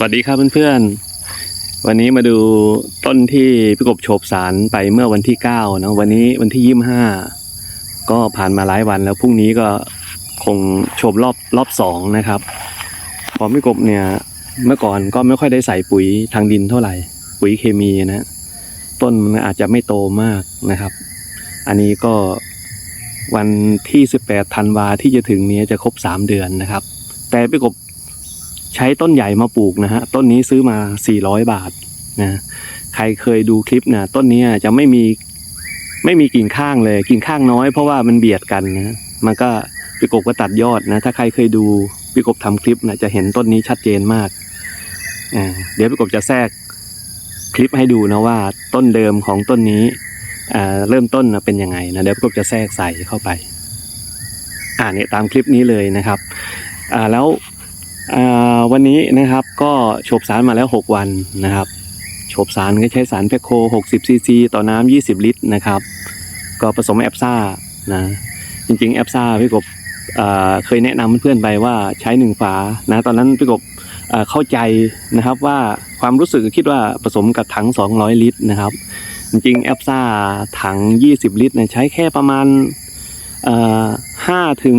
สวัสดีครับเพื่อนๆ วันนี้มาดูต้นที่พี่กบโฉบสารไปเมื่อวันที่เก้านะวันนี้วันที่ยี่สิบห้าก็ผ่านมาหลายวันแล้วพรุ่งนี้ก็คงโฉบรอบรอบสองนะครับพอพี่กบเนี่ยเมื่อก่อนก็ไม่ค่อยได้ใส่ปุ๋ยทางดินเท่าไหร่ ปุ๋ยเคมีนะต้นมันอาจจะไม่โตมากนะครับ อันนี้ก็วันที่ 18ธันวาที่จะถึงนี้จะครบ 3 เดือนนะครับ แต่พี่กบ ใช้ต้นใหญ่มาปลูกนะฮะต้นนี้ซื้อมา 400 บาทนะใครเคยดูคลิปนะต้นนี้จะไม่มีไม่มีกิ่งข้างเลยกิ่งข้างน้อยเพราะว่ามันเบียดกันนะมันก็พี่กบก็ตัดยอดนะ ถ้าใครเคยดูพี่กบทำคลิปนะจะเห็นต้นนี้ชัดเจนมากอ่าเดี๋ยวพี่กบจะแทรกคลิปให้ดูนะว่าต้นเดิมของต้นนี้อ่าเริ่มต้นนะเป็นยังไงนะเดี๋ยวพี่กบจะแทรกใส่เข้าไปอ่าเนี่ยตามคลิปนี้เลยนะครับอ่าแล้ว วันนี้นะครับก็โฉบสารมาแล้ว 6 วันนะครับโฉบสารก็ใช้สารแพคโค 60ซีซีต่อน้ำ20 ลิตรนะครับ ก็ผสมแอปซ่านะจริงๆแอปซ่าพี่กบเคยแนะนำเพื่อนๆไปว่าใช้หนึ่งฝานะตอนนั้นพี่กบเข้าใจนะครับว่าความรู้สึกคิดว่าผสมกับถัง 200 ลิตรนะครับ จริงๆแอปซ่าถัง 20 ลิตรเนี่ยใช้แค่ประมาณอ่า5ถึง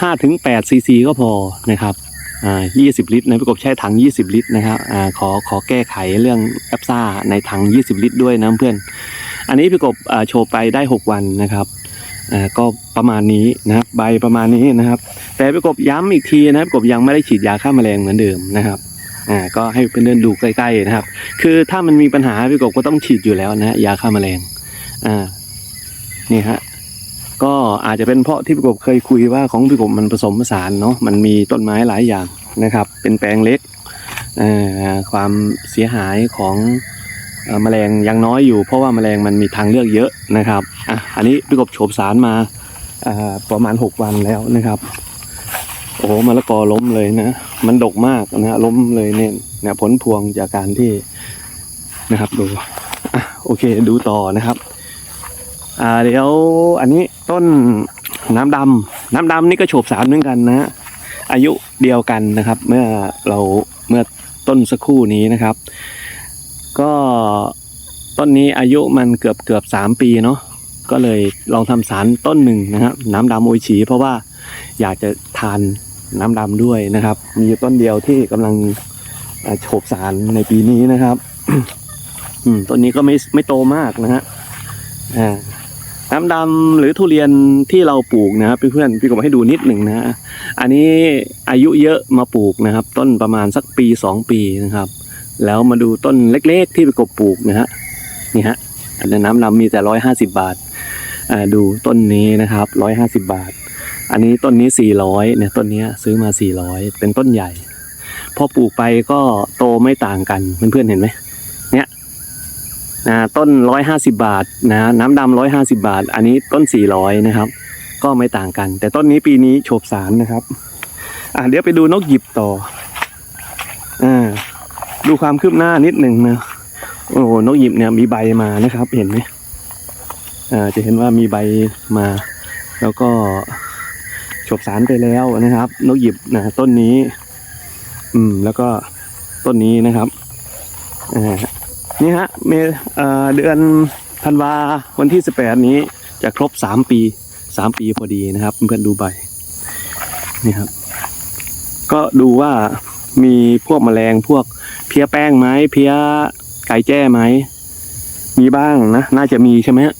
5ถึง8ซีซีก็พอนะครับอ่า20 ลิตรนะพี่กบใช้ถัง 20 ลิตรนะครับอ่าขอขอแก้ไขเรื่องแอปซ่าในถัง 20 ลิตรด้วยนะเพื่อน อันนี้พี่กบอ่าโชว์ไปได้ 6 วันนะครับอ่าก็ประมาณนี้นะครับใบประมาณนี้นะครับ แต่พี่กบย้ำอีกทีนะพี่กบยังไม่ได้ฉีดยาฆ่าแมลงเหมือนเดิมนะครับอ่าก็ให้เพื่อนเดินดูใกล้ๆนะครับ คือถ้ามันมีปัญหาพี่กบก็ต้องฉีดอยู่แล้วนะยาฆ่าแมลงอ่านี่ฮะ ก็อาจจะเป็นเพราะที่พี่กบเคยคุยว่าของพี่กบมันผสมผสานเนาะมันมีต้นไม้หลายอย่างนะครับ เป็นแปลงเล็กความเสียหายของอ่อแมลงยังน้อยอยู่ เพราะว่าแมลงมันมีทางเลือกเยอะนะครับอะอันนี้พี่กบโฉบสารมาประมาณ 6 วันแล้วนะครับโอ้โหมะละกอล้มเลยนะ มันดกมากนะล้มเลยเนี่ยเนี่ยผลพวงจากการที่นะครับดูอะโอเคดูต่อนะครับ อ่าเดี๋ยวอันนี้ ต้นน้ำดำน้ำดำนี่ก็โฉบสารเหมือนกันนะอายุเดียวกันนะครับ เมื่อเราเมื่อต้นสักครู่นี้นะครับ ก็ต้นนี้อายุมันเกือบเกือบสามปีเนาะก็เลยลองทำสารต้นหนึ่งนะครับ น้ำดำโออิชิเพราะว่าอยากจะทานน้ำดำด้วยนะครับ มีต้นเดียวที่กำลังโฉบสารในปีนี้นะครับอืต้นนี้ก็ไม่ไม่โตมากนะฮะอ่า น้ำดำหรือทุเรียนที่เราปลูกนะครับเพื่อนๆพี่กบให้ดูนิดหนึ่งนะอันนี้อายุเยอะมาปลูกนะครับ ต้นประมาณสักปีสองปีนะครับ แล้วมาดูต้นเล็กๆที่พี่กบปลูกนะฮะนี่ฮะอันนี้น้ำดำมีแต่ร้อยห้าสิบาทอ่าดูต้นนี้นะครับร้อยห้าสิบาท อันนี้ต้นนี้สี่ร้อยเนี่ยต้นนี้ซื้อมาสี่ร้อยเป็นต้นใหญ่ พอปลูกไปก็โตไม่ต่างกันเพื่อนๆเห็นไหมเนี้ยะต้นร้อยห้าสิบาทนะน้ำดำร้อยห้าสิบาท อันนี้ต้นสี่ร้อยนะครับ ก็ไม่ต่างกัน แต่ต้นนี้ปีนี้โฉบสารนะครับ อะเดี๋ยวไปดูนกหยิบต่ออ่าดูความคืบหน้านิดหนึ่งนะโอ้โหนกหยิบเนี่ยมีใบมานะครับ เห็นไหมอ่าจะเห็นว่ามีใบมา แล้วก็โฉบสารไปแล้วนะครับ นกหยิบนะต้นนี้ อืม แล้วก็ต้นนี้นะครับอ่า นี่ฮะเมเดือนธันวาวันที่ 18 นี้จะครบ 3 ปี 3 ปีพอดีนะครับ เพื่อนดูใบนี่ครับ ก็ดูว่ามีพวกแมลงพวกเพี้ยแป้งไหมเพี้ยไก่แจ้ไหม มีบ้างนะ น่าจะมีใช่ไหมฮะ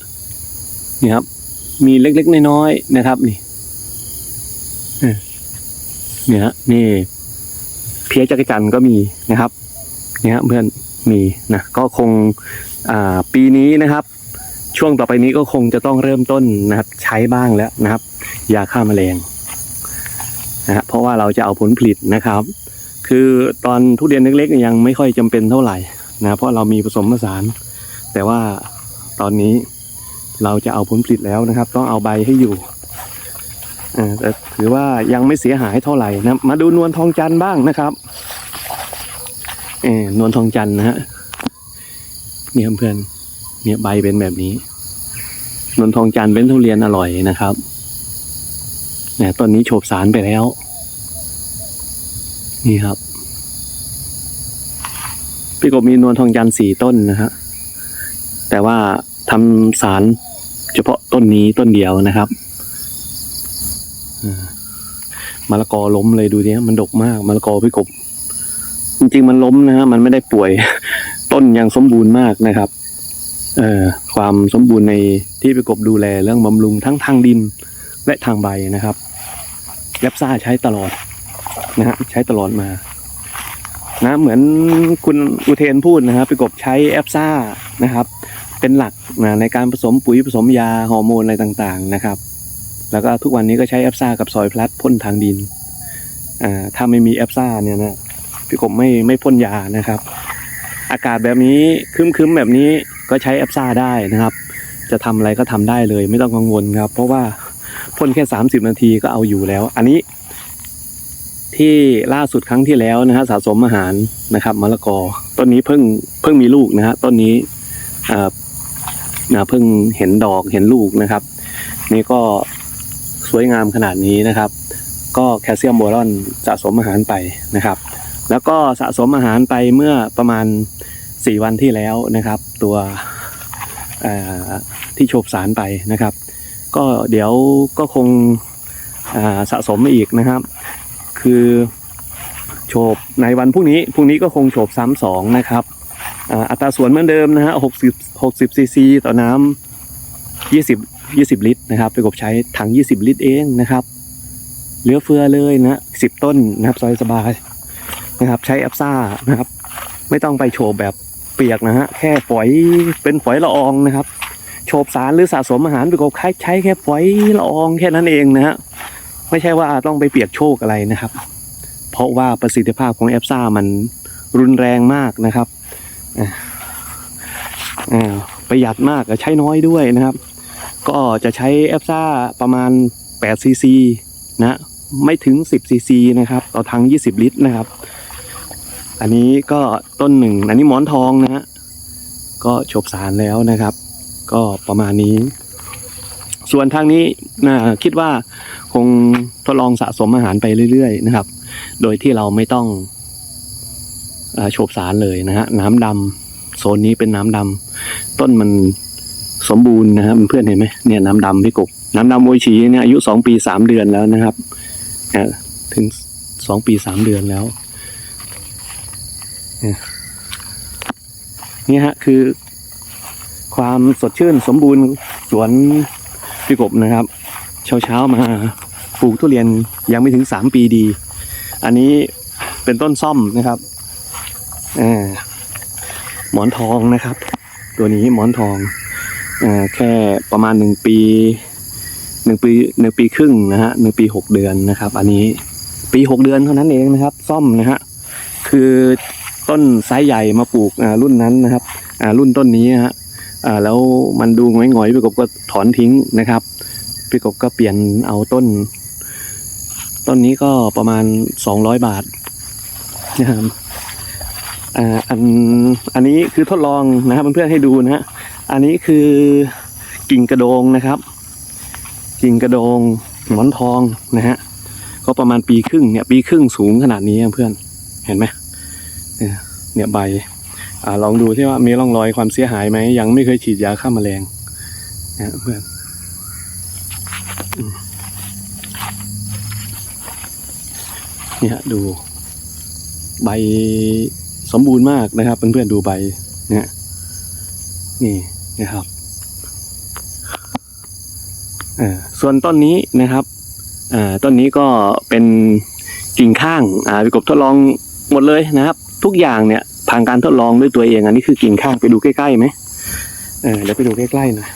นี่ครับ มีเล็กๆน้อยๆนะครับ นี่เนี่ยฮะนี่ เพี้ยจักรจันก็มีนะครับเนี่ยฮะเพื่อน มีนะก็คงปีนี้นะครับ ช่วงต่อไปนี้ก็คงจะต้องเริ่มต้นนะครับ ใช้บ้างแล้วนะครับ ยาฆ่าแมลงนะเพราะว่าเราจะเอาผลผลิตนะครับ คือตอนทุเรียนเล็กๆยังไม่ค่อยจำเป็นเท่าไหร่นะเพราะเรามีผสมผสาน แต่ว่าตอนนี้เราจะเอาผลผลิตแล้วนะครับ ต้องเอาใบให้อยู่อ่าแต่ถือว่ายังไม่เสียหายเท่าไหร่นะมาดูนวลทองจันทร์บ้างนะครับ เออนวลทองจันนะฮะเนี่ยเพื่อนเนี่ยใบเป็นแบบนี้ นวลทองจันเป็นทุเรียนอร่อยนะครับเนี่ยต้นนี้โฉบสารไปแล้ว นี่ครับ พี่กบมีนวลทองจันสี่ต้นนะฮะแต่ว่าทำสารเฉพาะต้นนี้ต้นเดียวนะครับมะละกอล้มเลยดูดิฮะมันดกมากมะละกอพี่กบ จริงๆมันล้มนะฮะมันไม่ได้ป่วย ต้นยังสมบูรณ์มากนะครับ เอ่อความสมบูรณ์ในที่พี่กบดูแลเรื่องบำรุงทั้งทางดินและทางใบนะครับแยบซ่าใช้ตลอดนะฮะใช้ตลอดมา นะเหมือนคุณอุเทนพูดนะครับพี่กบใช้แอปซ่านะครับ เป็นหลักนะในการผสมปุ๋ยผสมยาฮอร์โมนอะไรต่างๆนะครับ แล้วก็ทุกวันนี้ก็ใช้แอปซ่ากับซอยพลัสพ่นทางดินอ่าถ้าไม่มีแอปซ่าเนี่ยนะ พี่กบไม่ไม่พ่นยานะครับ อากาศแบบนี้ครึ้มๆแบบนี้ก็ใช้แอปซ่าได้นะครับ จะทำอะไรก็ทำได้เลย ไม่ต้องกังวลครับ เพราะว่าพ่นแค่ 30 นาทีก็เอาอยู่แล้ว อันนี้ ที่ล่าสุดครั้งที่แล้วนะฮะสะสมอาหารนะครับมะละกอต้นนี้เพิ่งเพิ่งมีลูกนะฮะต้นนี้อ่านะเพิ่งเห็นดอกเห็นลูกนะครับ นี่ก็สวยงามขนาดนี้นะครับ ก็แคลเซียมโบรอนสะสมอาหารไปนะครับ แล้วก็สะสมอาหารไปเมื่อประมาณ 4 วันที่แล้วนะครับ ตัวที่โฉบสารไปนะครับ ก็เดี๋ยวก็คงสะสมอีกนะครับ คือโฉบในวันพรุ่งนี้พรุ่งนี้ก็คงโฉบซ้ำสองนะครับออัตราส่วนเหมือนเดิมนะฮะหกสิบหกสิบซีซีต่อน้ำยี่สิบยี่สิบลิตรนะครับไปกบใช้ถังยี่สิบลิตรเองนะครับเหลือเฟือเลยนะสิบต้นนะครับซอยสบาย นะครับ ใช้แอปซ่านะครับ ไม่ต้องไปโฉบแบบเปียกนะฮะแค่ฝอยเป็นฝอยละอองนะครับโฉบสารหรือสะสมอาหารไปกบใช้ใช้แค่ฝอยละอองแค่นั้นเองนะฮะไม่ใช่ว่าต้องไปเปียกโชคอะไรนะครับ เพราะว่าประสิทธิภาพของแอปซ่ามันรุนแรงมากนะครับประหยัดมากใช้น้อยด้วยนะครับ ก็จะใช้แอปซ่าประมาณ8ซีซีนะไม่ถึง 10ซีซีนะครับต่อถัง 20 ลิตรนะครับ อันนี้ก็ต้นหนึ่ง อันนี้หมอนทองนะฮะก็ฉบสารแล้วนะครับ ก็ประมาณนี้ ส่วนทางนี้นะคิดว่าคงทดลองสะสมอาหารไปเรื่อยๆนะครับ โดยที่เราไม่ต้องโฉบสารเลยนะฮะน้ำดำโซนนี้เป็นน้ำดำต้นมันสมบูรณ์นะครับเพื่อนเห็นไหมเนี่ยน้ำดำพี่กบน้ำดำโมชีเนี่ยอายุสองปีสามเดือนแล้วนะครับถึงสองปีสามเดือนแล้ว นี่ฮะ คือ ความสดชื่นสมบูรณ์สวนพี่กบนะครับ เช้าเช้าๆมาปลูกทุเรียนยังไม่ถึงสามปีดี อันนี้เป็นต้นซ่อมนะครับอ่าหมอนทองนะครับ ตัวนี้หมอนทองอ่าแค่ประมาณหนึ่งปีหนึ่งปีหนึ่งปีครึ่งนะฮะหนึ่งปีหกเดือนนะครับ อันนี้ปีหกเดือนเท่านั้นเองนะครับ ซ่อมนะฮะคือ ต้นไซส์ใหญ่มาปลูกรุ่นนั้นนะครับรุ่นต้นนี้ฮะแล้วมันดูหงอยๆไปกบก็ถอนทิ้งนะครับพี่กบก็เปลี่ยนเอาต้น ต้นนี้ก็ประมาณสองร้อยบาทนะครับอันอันนี้คือทดลองนะครับเพื่อนๆให้ดูนะฮะอันนี้คือกิ่งกระโดงนะครับ กิ่งกระโดงหมอนทองนะฮะก็ประมาณปีครึ่งเนี่ยปีครึ่งสูงขนาดนี้เพื่อนเห็นไหมเนี่ย เนี่ยใบอลองดูที่ว่ามีร่องรอยความเสียหายไหมยังไม่เคยฉีดยาฆ่าแมลงนะเพื่อนเนี่ยดูใบสมบูรณ์มากนะครับเพื่อนๆดูใบเนี่ยนี่นะครับอ่าส่วนต้นนี้นะครับอ่าต้นนี้ก็เป็นกิ่งข้างอ่าพี่กบทดลองหมดเลยนะครับ ทุกอย่างเนี่ยผ่านการทดลองด้วยตัวเองอันนี้คือกิ่งข้างไปดูใกล้ๆไหมเออเดี๋ยวไปดูใกล้ๆหน่อย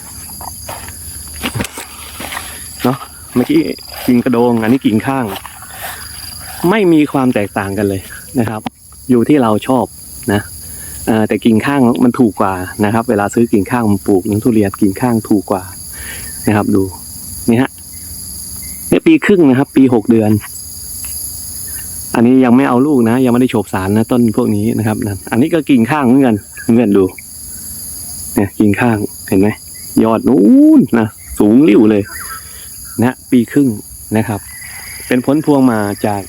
เนาะเมื่อกี้กิ่งกระโดงอันนี้กิ่งข้าง ไม่มีความแตกต่างกันเลยนะครับ อยู่ที่เราชอบนะแต่กิ่งข้างมันถูกกว่านะครับ เวลาซื้อกิ่งข้างมาปลูกน้ำทุเรียนกิ่งข้างถูกกว่านะครับ ดูนี่ฮะเนี่ยปีครึ่งนะครับ ปีหกเดือน อันนี้ยังไม่เอาลูกนะ ยังไม่ได้โฉบสารนะต้นพวกนี้นะครับนั่นอันนี้ก็กิ่งข้างเหมือนกันเพื่อนดู เนี่ยกิ่งข้างเห็นไหมยอดนู้นนะสูงริ้วเลย นะปีครึ่งนะครับ เป็นผลพวงมาจาก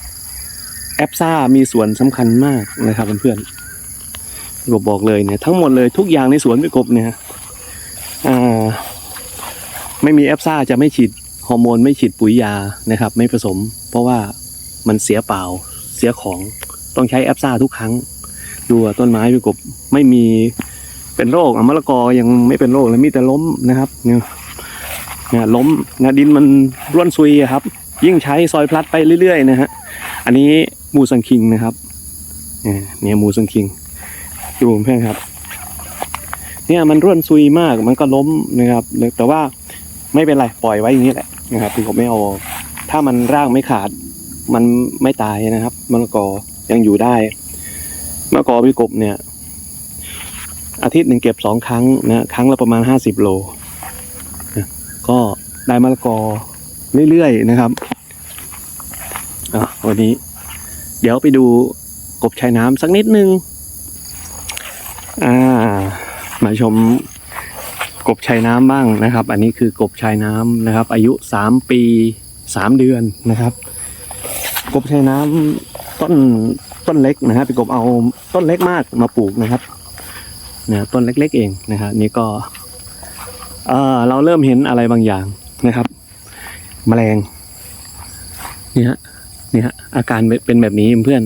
แอปซ่ามีส่วนสำคัญมากนะครับเพื่อนๆพี่กบบอกเลยเนี่ยทั้งหมดเลยทุกอย่างในสวนพี่กบเนี่ยอ่าไม่มีแอปซ่าจะไม่ฉีดฮอร์โมนไม่ฉีดปุ๋ยยานะครับ ไม่ผสม เพราะว่ามันเสียเปล่า สียของต้องใช้แอปซ่าทุกครั้ง ดูต้นไม้พี่กบไม่มีเป็นโรคอะมะละกอยังไม่เป็นโรคเลยมีแต่ล้มนะครับเนี่ยเนี่ยล้มนะดินมันร่วนซุยครับ ยิ่งใช้ซอยพลัดไปเรื่อยๆนะฮะอันนี้มูสังคิงนะครับเนี่ยมูสังคิงดูเพื่อนครับ เนี่ยมันร่วนซุยมากมันก็ล้มนะครับ แต่ว่าไม่เป็นไรปล่อยไว้อย่างนี้แหละนะครับพี่ผมไม่เอาถ้ามันร่างไม่ขาด มันไม่ตายนะครับมะละกอยังอยู่ได้มะละกอพี่กบเนี่ย อาทิตย์หนึ่งเก็บสองครั้งนะครั้งละประมาณห้าสิบโลนะก็ได้มะละกอเรื่อยๆนะครับอะวันนี้ เดี๋ยวไปดูกบชายน้ำสักนิดนึงอ่ามาชมกบชายน้ำบ้างนะครับ อันนี้คือกบชายน้ำนะครับ อายุสามปีสามเดือนนะครับ กบใชายน้ำต้นต้นเล็กนะครับพี่กบเอาต้นเล็กมากมาปลูกนะครับเนี่ยต้นเล็ก ๆ เองนะครับนี่ก็เออเราเริ่มเห็นอะไรบางอย่างนะครับ แมลงนี่ฮะนี่ฮะอาการเป็นแบบนี้เพื่อน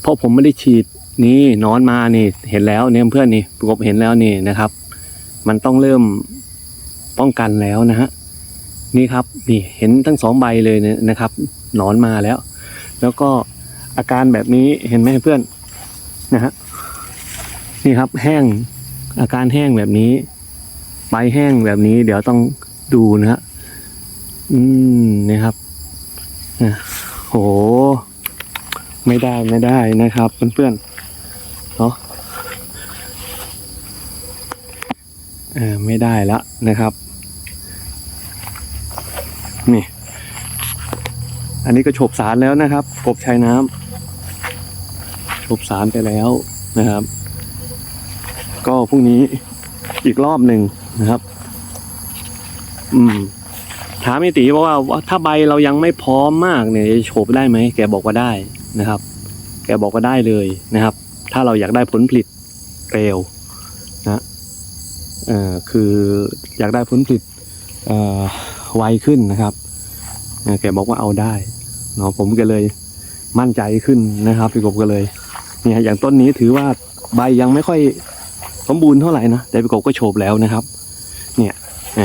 เพราะผมไม่ได้ฉีดนี่นอนมานี่ เห็นแล้วเนี่ยเพื่อนนี่ประกบเห็นแล้วนี่นะครับ มันต้องเริ่มป้องกันแล้วนะฮะ นี่ครับนี่เห็นทั้งสองใบเลยเนี่ยนะครับหนอนมาแล้ว แล้วก็อาการแบบนี้เห็นไหมเพื่อนนะฮะนี่ครับแห้งอาการแห้งแบบนี้ใบแห้งแบบนี้ เดี๋ยวต้องดูนะฮะอืมนี่ครับนะโห ไม่ได้ไม่ได้นะครับเพื่อนๆเนาะเออไม่ได้ละนะครับ นี่ อันนี้ก็โฉบสารแล้วนะครับ กบชายน้ำโฉบสารไปแล้วนะครับ ก็พรุ่งนี้อีกรอบหนึ่งนะครับ อืม ถามไอตีบอกว่าว่าถ้าใบเรายังไม่พร้อมมากเนี่ยโฉบได้ไหมแกบอกว่าได้นะครับ แกบอกว่าได้เลยนะครับ ถ้าเราอยากได้ผลผลิตเร็วนะเอ่อคืออยากได้ผลผลิตเอ่อ ไวขึ้นนะครับแกบอกว่าเอาได้เนาะผมก็เลยมั่นใจขึ้นนะครับพี่กบก็เลยเนี่ยอย่างต้นนี้ถือว่าใบยังไม่ค่อยสมบูรณ์เท่าไหร่นะแต่พี่กบก็โฉบแล้วนะครับ เนี่ย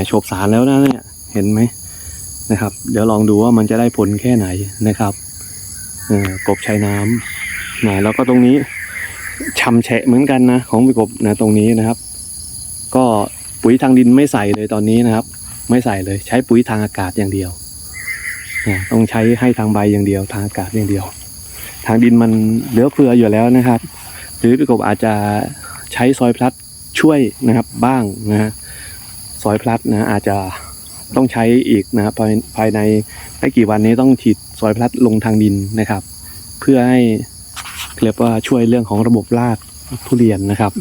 โฉบสารแล้วนะเนี่ยเห็นไหมนะครับ เดี๋ยวลองดูว่ามันจะได้ผลแค่ไหนนะครับกบชายน้ำนะแล้วก็ตรงนี้ชำแฉะเหมือนกันนะของพี่กบนะตรงนี้นะครับ ก็ปุ๋ยทางดินไม่ใส่เลยตอนนี้นะครับ ไม่ใส่เลย ใช้ปุ๋ยทางอากาศอย่างเดียวนะต้องใช้ให้ทางใบอย่างเดียว ทางอากาศอย่างเดียว ทางดินมันเหลือเฟืออยู่แล้วนะครับ หรือพี่กบอาจจะใช้ซอยพลัดช่วยนะครับบ้างนะฮะซอยพลัดนะอาจจะต้องใช้อีกนะครับภายในไม่กี่วันนี้ต้องฉีดซอยพลัดลงทางดินนะครับ เพื่อให้เรียกว่าช่วยเรื่องของระบบรากทุเรียนนะครับ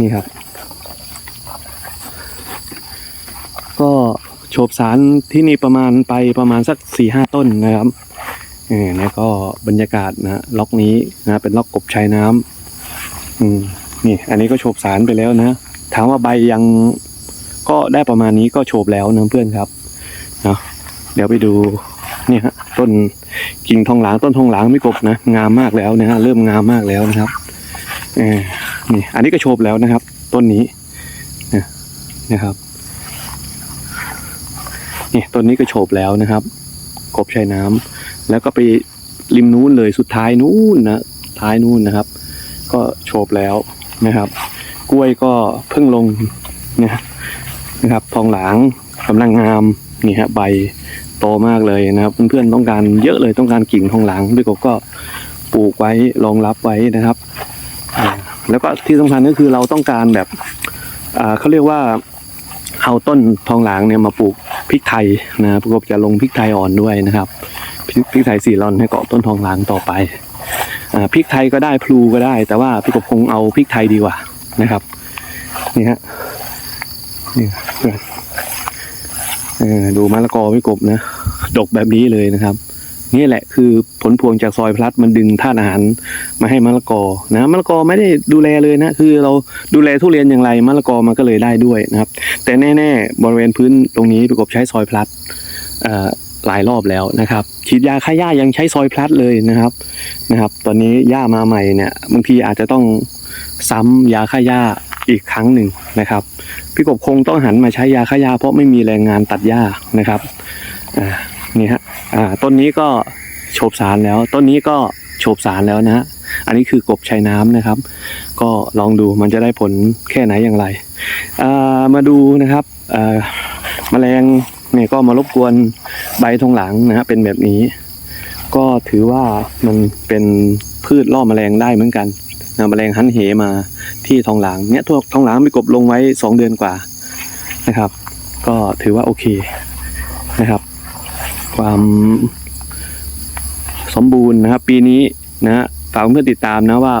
นี่ครับ ก็ โฉบสารที่นี่ประมาณไปประมาณสักสี่ห้าต้นนะครับเออแล้วก็บรรยากาศนะล็อกนี้นะเป็นล็อกกบชายน้ำอืมนี่อันนี้ก็โฉบสารไปแล้วนะถามว่าใบยังก็ได้ประมาณนี้ก็โฉบแล้วนะเพื่อนครับเนาะเดี๋ยวไปดูเนี่ยฮะต้นกิ่งทองหลางต้นทองหลางไม่กบนะงามมากแล้วนะฮะเริ่มงามมากแล้วนะครับเออนี่อันนี้ก็โฉบแล้วนะครับ ต้นนี้นะนะครับ นี่ต้นนี้ก็โฉบแล้วนะครับ กบชายน้ำแล้วก็ไปริมนู้นเลยสุดท้ายนู้นนะท้ายนู้นนะครับ ก็โฉบแล้วนะครับ กล้วยก็เพิ่งลงนะนะครับทองหลางกำลังงามนี่ฮะใบโตมากเลยนะครับ เพื่อนๆต้องการเยอะเลยต้องการกิ่งทองหลางพี่กบก็ปลูกไว้รองรับไว้นะครับแล้วก็ที่สำคัญก็คือเราต้องการแบบเขาเรียกว่าเอาต้นทองหลางเนี่ยมาปลูก พริกไทยนะประกบจะลงพริกไทยอ่อนด้วยนะครับพริกพริกไทยสีรอนให้เกาะต้นทองหลางต่อไปอพริกไทยก็ได้พลูก็ได้ แต่ว่าพี่กบคงเอาพริกไทยดีกว่านะครับนี่ฮะนี่เพื่อนดูมะละกอพี่กบนะดกแบบนี้เลยนะครับ นี่แหละคือผลพวงจากซอยพลัดมันดึงธาตุอาหารมาให้มะละกอนะมะละกอไม่ได้ดูแลเลยนะคือเราดูแลทุเรียนอย่างไรมะละกอมันก็เลยได้ด้วยนะครับ แต่แน่ๆบริเวณพื้นตรงนี้ประกบใช้ซอยพลัดหลายรอบแล้วนะครับฉีดยาฆ่าหญ้ายังใช้ซอยพลัดเลยนะครับนะครับ ตอนนี้หญ้ามาใหม่เนี่ยบางทีอาจจะต้องซ้ำยาฆ่าหญ้าอีกครั้งหนึ่งนะครับพี่กบคงต้องหันมาใช้ยาฆ่าหญ้าเพราะไม่มีแรงงานตัดหญ้านะครับอ่า นี่ฮะอ่าต้นนี้ก็โฉบสารแล้ว ต้นนี้ก็โฉบสารแล้วนะฮะอันนี้คือกบชายน้ำนะครับ ก็ลองดูมันจะได้ผลแค่ไหนอย่างไรอ่ามาดูนะครับอ่าแมลงเนี่ยก็มารบกวนใบทองหลังนะฮะเป็นแบบนี้ ก็ถือว่ามันเป็นพืชล่อแมลงได้เหมือนกันนะแมลงหันเหมาที่ทองหลางเนี่ยทั่วทองหลางมีกบลงไว้สองเดือนกว่านะครับ ก็ถือว่าโอเคนะครับ ความสมบูรณ์นะครับ ปีนี้นะฮะฝากเพื่อนติดตามนะว่า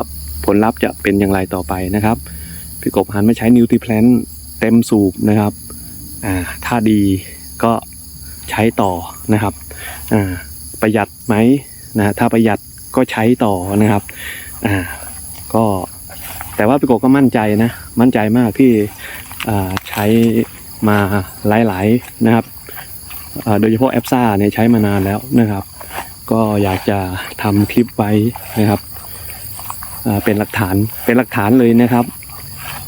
ผลลัพธ์จะเป็นอย่างไรต่อไปนะครับ พี่กบหันมาใช้นิวทริแพลนเต็มสูบนะครับอ่าถ้าดีก็ใช้ต่อนะครับอ่าประหยัดไหมนะถ้าประหยัดก็ใช้ต่อนะครับอ่าก็แต่ว่าพี่กบก็มั่นใจนะ มั่นใจมากที่อ่าใช้มาหลายๆนะครับ โดยเฉพาะแอปซ่าเนี่ยใช้มานานแล้วนะครับ ก็อยากจะทำคลิปไว้นะครับเป็นหลักฐานเป็นหลักฐานเลยนะครับ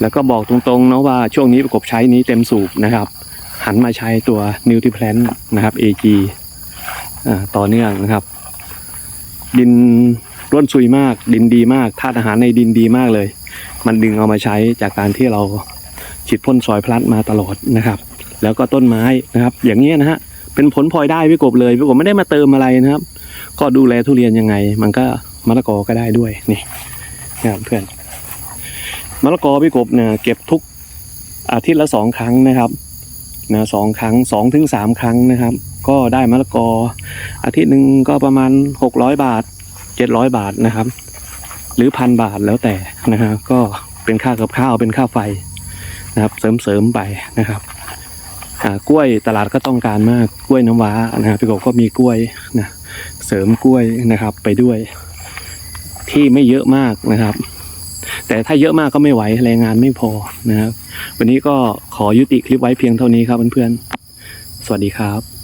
แล้วก็บอกตรงๆเนาะว่าช่วงนี้ประกบใช้นี้เต็มสูบนะครับ หันมาใช้ตัว n u t r i p l a n t นะครับ AG อ่าต่อเนื่องนะครับ ดินร่วนซุยมาก ดินดีมากธาตุอาหารในดินดีมากเลย มันดึงเอามาใช้จากการที่เราฉีดพ่นซอยพลัดมาตลอดนะครับ แล้วก็ต้นไม้นะครับ อย่างเงี้ยนะฮะ เป็นผลพลอยได้พี่กบเลยพี่กบไม่ได้มาเติมอะไรนะครับ ก็ดูแลทุเรียนยังไง มันก็มะละกอก็ได้ด้วยนี่นะครับเพื่อนมะละกอพี่กบเนี่ยเก็บทุกอาทิตย์ละสองครั้งนะครับนะสองครั้งสองถึงสามครั้งนะครับ ก็ได้มะละกอ อาทิตย์หนึ่งก็ประมาณหกร้อยบาทเจ็ดร้อยบาทนะครับ หรือพันบาทแล้วแต่นะฮะก็เป็นค่ากับข้าวเป็นค่าไฟนะครับ เสริมๆไปนะครับ กล้วยตลาดก็ต้องการมากกล้วยน้ำว้านะครับพี่กบก็มีกล้วยนะเสริมกล้วยนะครับไปด้วย ที่ไม่เยอะมากนะครับ แต่ถ้าเยอะมากก็ไม่ไหวแรงงานไม่พอนะครับ วันนี้ก็ขอยุติคลิปไว้เพียงเท่านี้ครับเพื่อนๆสวัสดีครับ